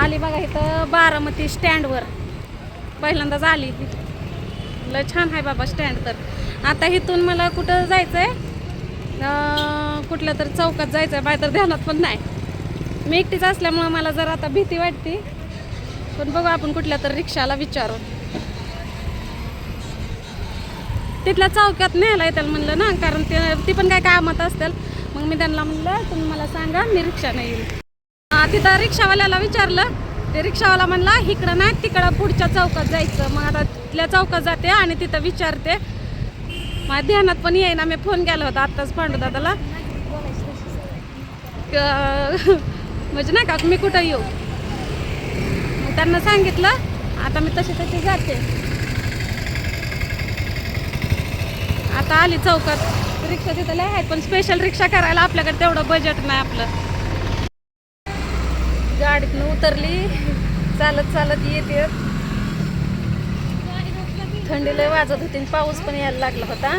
आली बघा इथं बारामती स्टँडवर. पहिल्यांदाच आली लय छान आहे बाबा स्टँड तर. आता इथून मला कुठं जायचं आहे कुठल्या तरी चौकात जायचं आहे बाय तर ध्यानात पण नाही. मी एकटीच असल्यामुळं मला जरा आता भीती वाटते. पण बघू आपण कुठल्या तर रिक्षाला विचारू तिथल्या चौकात न्यायला येतील म्हणलं ना कारण ते ती पण काय कामात असतील. मग मी त्यांना म्हणलं तुम्ही मला सांगा मी रिक्षाने येईल. तिथं रिक्षावाल्याला विचारलं. ते रिक्षावाला म्हणला इकडं नाही तिकडं पुढच्या चौकात जायचं. मग आता तिथल्या चौकात जाते आणि तिथं विचारते. माझ्या ध्यानात पण येईना मी फोन केला होता आत्ताच पांडू दादाला क- म्हणजे नाही का मी कुठं येऊ? मग त्यांना सांगितलं आता मी तशी तशी जाते. आता आली चौकात. रिक्षा तिथं लय आहेत पण स्पेशल रिक्षा करायला आपल्याकडे तेवढं बजेट नाही आपलं. उतरली. चालत चालत येते. थंडी लय वाजत होती आणि पाऊस पण यायला लागला होता.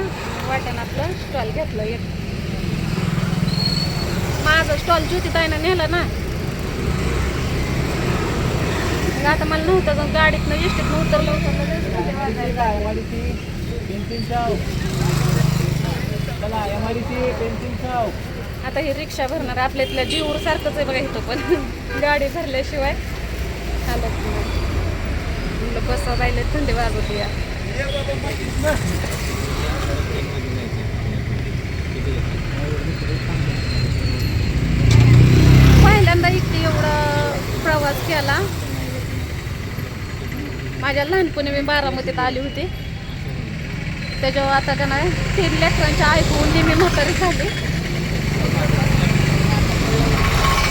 वाट्यानं आपलं स्टॉल घेतलं एक. माझं स्टॉल ज्योती ताईनं नेलं ना. मग आता मला नव्हतं जाऊन गाडीतनं एसटीतनं उतरलं उतरलं आता ही रिक्षा भरणार आपल्या इथल्या जीवर सारखंच आहे बघा इथं पण. गाडी भरल्याशिवाय. चालत नाही. बसा राहिले थंडी वाजत या. पहिल्यांदा इतकी एवढा प्रवास केला. माझ्या लहानपणी मी बारामतीत आली होती. त्याच्यावर आता का नाही तीन लेकरांच्या ऐकून मी म्हातारी झाली.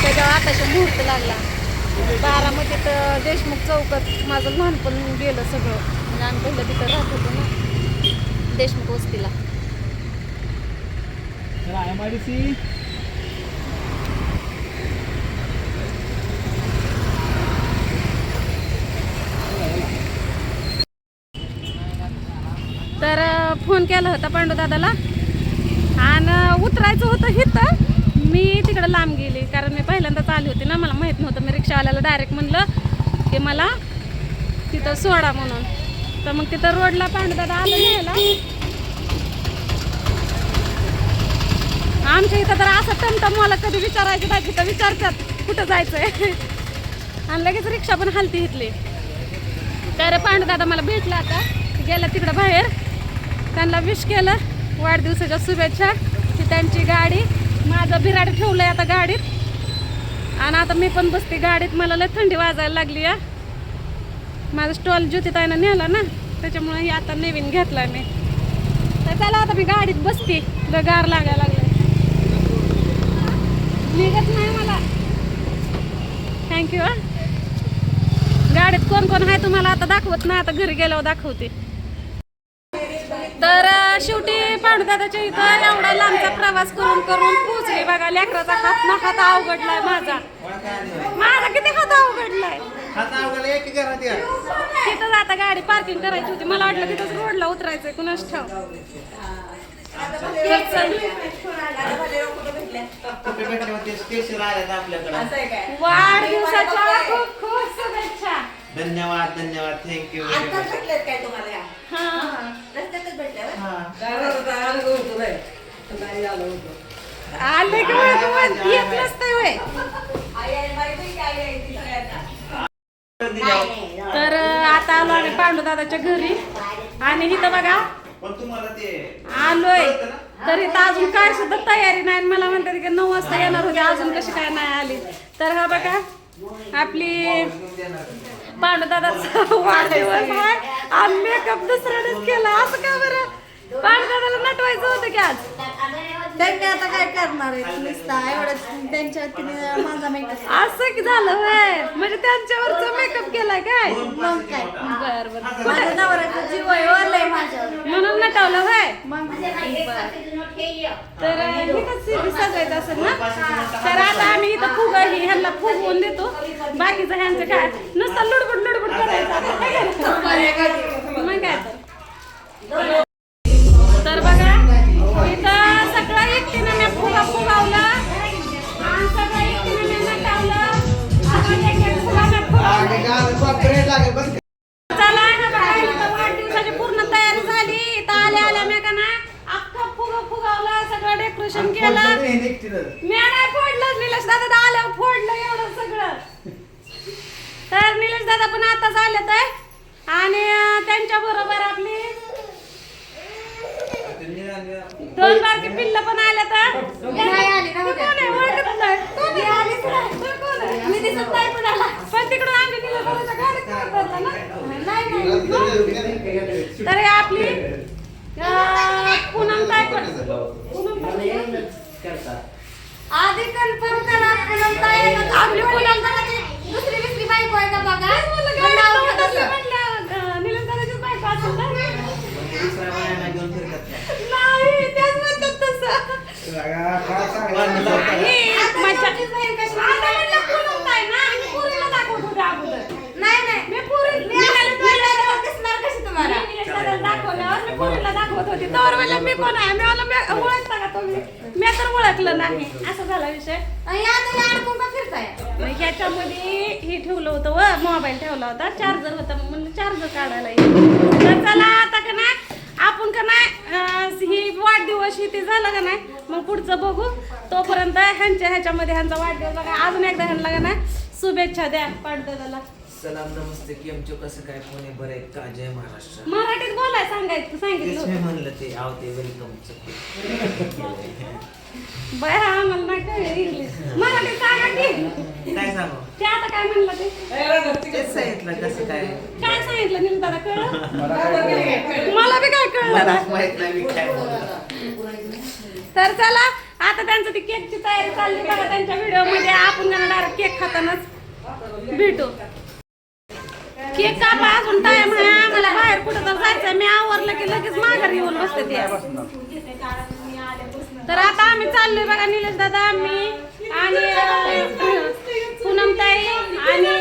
त्याच्यावर आताच्या मुहूर्त लागला. बारामतीत देशमुख चौकात माझं लहानपण गेलं सगळं. म्हणजे आम्ही पहिलं तिथं राहत होतो ना. देशमुख वस्तीला. तर फोन केला होता पांडुदादाला आणि उतरायचं होतं इथं मी तिकडं लांब गेली कारण मी पहिल्यांदाच आली होती ना मला माहीत नव्हतं. मी रिक्षावाल्याला डायरेक्ट म्हणलं की मला तिथं सोडा म्हणून. तर मग तिथं रोडला पांडुदादा आलं घ्यायला आमच्या इथं तर असं टमटम मला कधी विचारायचं नाही तिथं विचारतात कुठं जायचंय? आणि लगेच रिक्षा पण हलती इथली. तर पांडुदादा मला भेटला आता. गेला तिकडं बाहेर. त्यांना विश केलं. वाढदिवसाच्या शुभेच्छा. की त्यांची गाडी माझं बिराड ठेवलंय आता गाडीत. आणि आता मी पण बसते गाडीत. मला लय थंडी वाजायला लागली या माझा स्टॉल ज्योतिताईनं नेला ना त्याच्यामुळे हे आता नवीन घेतला मी. तर चला आता मी गाडीत बसते. ग गार लागायला लागलं निघत नाही मला. थँक्यू गाडीत कोण कोण आहे तुम्हाला आता दाखवत ना आता घरी गेल्यावर दाखवते. तर शेवटी पांडुदादाच्या इथं एवढा लांबचा प्रवास करून करून पोचले बघा लेकराचा हात ना हात अवघडलाय माझा. माझा किती हात अवघडलाय? तिथं आता गाडी पार्किंग करायची होती. मला वाटलं तिथंच रोडला उतरायचंय कुणाच ठाव तर चल. वाढदिवसाच्या खूप खूप शुभेच्छा. धन्यवाद धन्यवाद. थँक्यू आले की येत होय. तर आता आलो आम्ही पांडुदादाच्या घरी. आणि इथं बघा आलोय. तर इथं अजून काय सुद्धा तयारी नाही. आणि मला म्हणतात की नऊ वाजता येणार होते अजून कशी काय नाही आली. तर हा बघा आपली पांडुदादाचा वाढदिवस आहे. आणि मेकअप दुसऱ्यानेच केला. असं का बरं? पांडुदादाला नटवायचं होतं की आज? त्यांनी आता काय करणार आहे? नुसता एवढं त्यांच्या तिने माझा मेकअप असं की झालं होय? म्हणजे त्यांच्यावरचा मेकअप केलाय काय? मग काय? बर बर. माझ्या नवऱ्याचा जीव माझ्यावर. म्हणून नटवलं होय? मग तर हे कसं सजायचं असेल ना? तर आता आम्ही इथं फुग ही ह्यांना फुगवून देतो. बाकीचं ह्यांचं काय? नुसतं लुडबुड लुडबुड करायचं केलं मी नाही फोडलं निलेश दादा आल्यावर फोडलं एवढं सगळं. तर निलेश दादा पण आताच आले तर आणि त्यांच्या बरोबर आपली दोन बारकी पिल्ल पण आले तर नाही आली ना तू कोण आहे? ओळखत नाही. मी आलीच नाही. तू कोण आहे? मी दिसत नाही कुणाला. पण तिकडून आम्ही निलेश दादाच्या गाडीत उतरलो ना. नाही नाही. तर हे आपली अं, पूनम ताई पण पूनम ताई आधी कन्फर्म करा पूनम ताई आहे का? आपली पूनम ताई दुसरी दुसरी बायको आहे का बघा पण नाव घ्या तसं. निलेश दादाचीच बायको असेल ना? दुसऱ्या बायांना घेऊन फिरतात त्या. नाही त्याच म्हणतात तसं. नाही, माझ्या- आता म्हणलं पूनम ताई ना, मी पोरीला दाखवत होते अगोदर. मी पोरी- मी असं तुला दिसणार कशी तुम्हाला? मी निलेश दादाला दाखवल्यावर मी पोरीला दाखवत होती. तर म्हणलं मी कोण आहे? मी म्हणलं मी ओळखता का तुम्ही? मी तर ओळखलं नाही. असा झाला विषय. आणि आता हे अडकून का फिरताय? मग ह्याच्यामध्ये हे ठेवलं होतं व मोबाईल ठेवला होता. चार्जर होता. मग म्हणलं चार्जर काढायला येईल तर चला आता का नाही? आपण का नाही ही वाढदिवस ही ते झालं का नाही मग पुढचं बघू. तोपर्यंत ह्यांच्या ह्याच्यामध्ये ह्यांचा वाढदिवस बघा. अजून एकदा ह्यांना का नाही शुभेच्छा द्या पाडदादाला सलाम नमस्ते केमचो कसं काय पुणे बरं आहे का? जय महाराष्ट्र. मराठीत बोलाय सांगायचं सांगितलं तेच मी होतं. म्हणलं ते. आव ते वेलकम बया आम्हाला नाही कळलं इंग्लिश मराठीत सांगा की. काय सांगू? ते आता काय म्हणलं ते? तेच सांगितलं कसं काय? काय सांगितलं नील दादा कळलं? मला बी काय कळलं? मला नाही. माहीत नाही मी काय बोललो. तर चला आता त्यांचं ती केकची तयारी चालली. बघा त्यांच्या व्हिडिओमध्ये आपण त्यांना डायरेक्ट केक खातानाच भेटू. केक कापा अजून टाइम आहे. आम्हाला बाहेर कुठं तर जायचं मी आवरलं की लगेच माघारी येऊन बसते ते. तर आता आम्ही चाललोय बघा निलेश दादा मी आणि पूनमताई आणि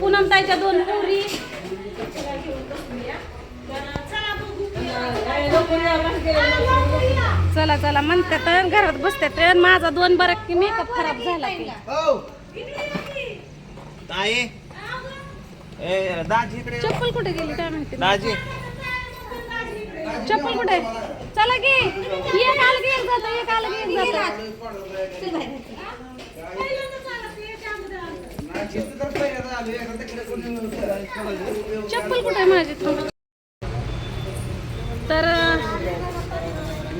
पूनमताईच्या दोन पोरी. चला चला म्हणतात तर घरात बसते तर माझा दोन बरं की मेकअप खराब झाला ताई ए दाजी इकडे ये. चप्पल कुठे गेली? काय माहिती? दाजी. चप्पल कुठे? चला की. एक आलं की एक जातं एक आलं की एक जातं. चप्पल कुठे आहे माझी? तर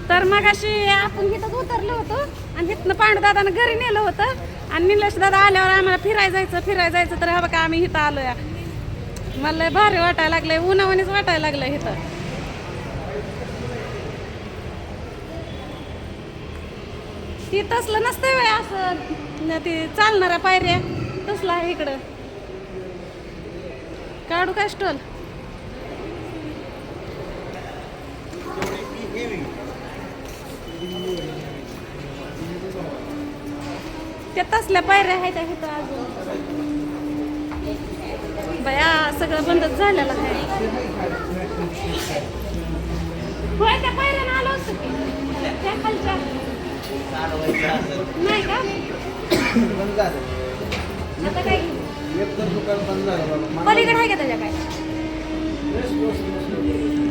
तर मग अशी आपण इथं उतरलो होतो. आणि इथनं पांडुदादानं घरी नेलं होतं. आणि निलेश दादा आल्यावर आम्हाला फिरायला जायचं फिरायला जायचं तर हा बघा आम्ही इथं आलो या मला लय भारी वाटायला लागलंय उन्हावणीच वाटायला लागलंय इथं. ती तसलं नसतंय वय असं. ती चालणाऱ्या पायऱ्या तसलं आहे इकडं. काढू काय स्टॉल? त्या तसल्या पायऱ्या आहेत इथं अजून. बया सगळं बंदच झालेलं आहे. होय त्या पायऱ्यानं आलो असतो की. त्या खालच्या. नाही का? आता काय? पलीकडे आहे का त्याच्या काय?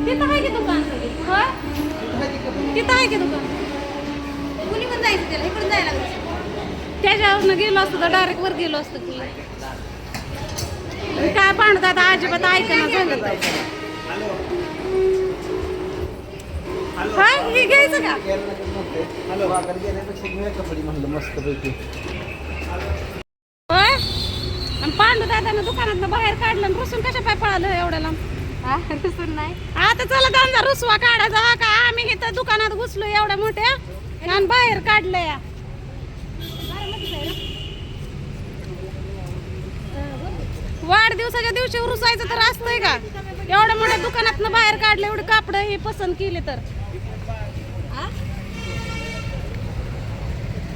तिथं आहे की दुकान? होय? तिथं आहे की दुकान? कुणी पण जायचं त्याला. त्याच्यावरनं गेलो असतो तर डायरेक्ट वर गेलो असतो की. काय पांडत आता अजिबात हे घ्यायचं का? मस्त पैकी होय पांडू दादानं दुकानात बाहेर काढलं रुसून कशा पाय पळालं एवढ्या लांब रुसून नाही. आता चला त्यांचा रुसवा काढायचा का. आम्ही इथं दुकानात घुसलो एवढ्या मोठ्या. आणि बाहेर काढलं या वाढदिवसाच्या दिवशी रुसायचं तर असतंय का? एवढ्या मोठ्या दुकानात बाहेर काढलं एवढे कापड हे पसंत केले तर.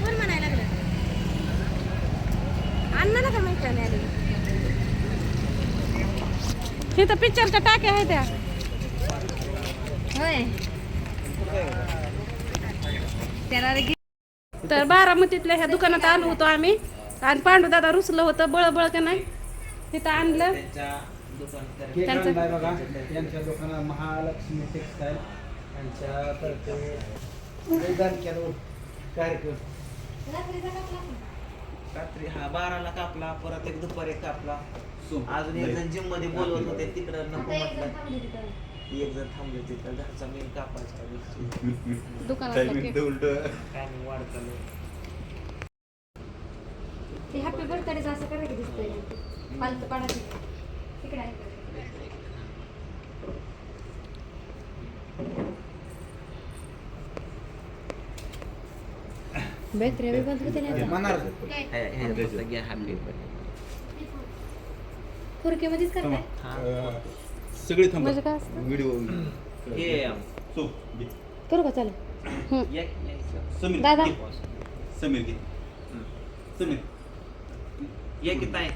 कोण म्हणायला का पिक्चरच्या टाक्या आहेत त्या. तर बारामतीतल्या ह्या दुकानात आलो होतो आम्ही. आणि पांडू दादा रुसलं होतं बळबळ का नाही? तिथं आणलं. त्यांचं- बघा. यांच्या दुकानात महालक्ष्मी टेक्सटाईल यांच्या तर्फे कार्यक्रम? रात्री हा बाराला कापला परत एक दुपारी एक कापला. अजून एक जण जिममध्ये बोलवत होते तिकडं नको म्हटलं. एक जण थांबले तिथं घरचा मेन कापायचा दुकानातला केक काय मी वाढतं ते हॅपी बर्थडेचं असं करा की दिसतंय. बंद होते करताय? हा. सगळे थांबा. म्हणजे काय असतं? व्हिडिओ. हे सो. करू का? समीर दादा. समीर घे. समीर. आहे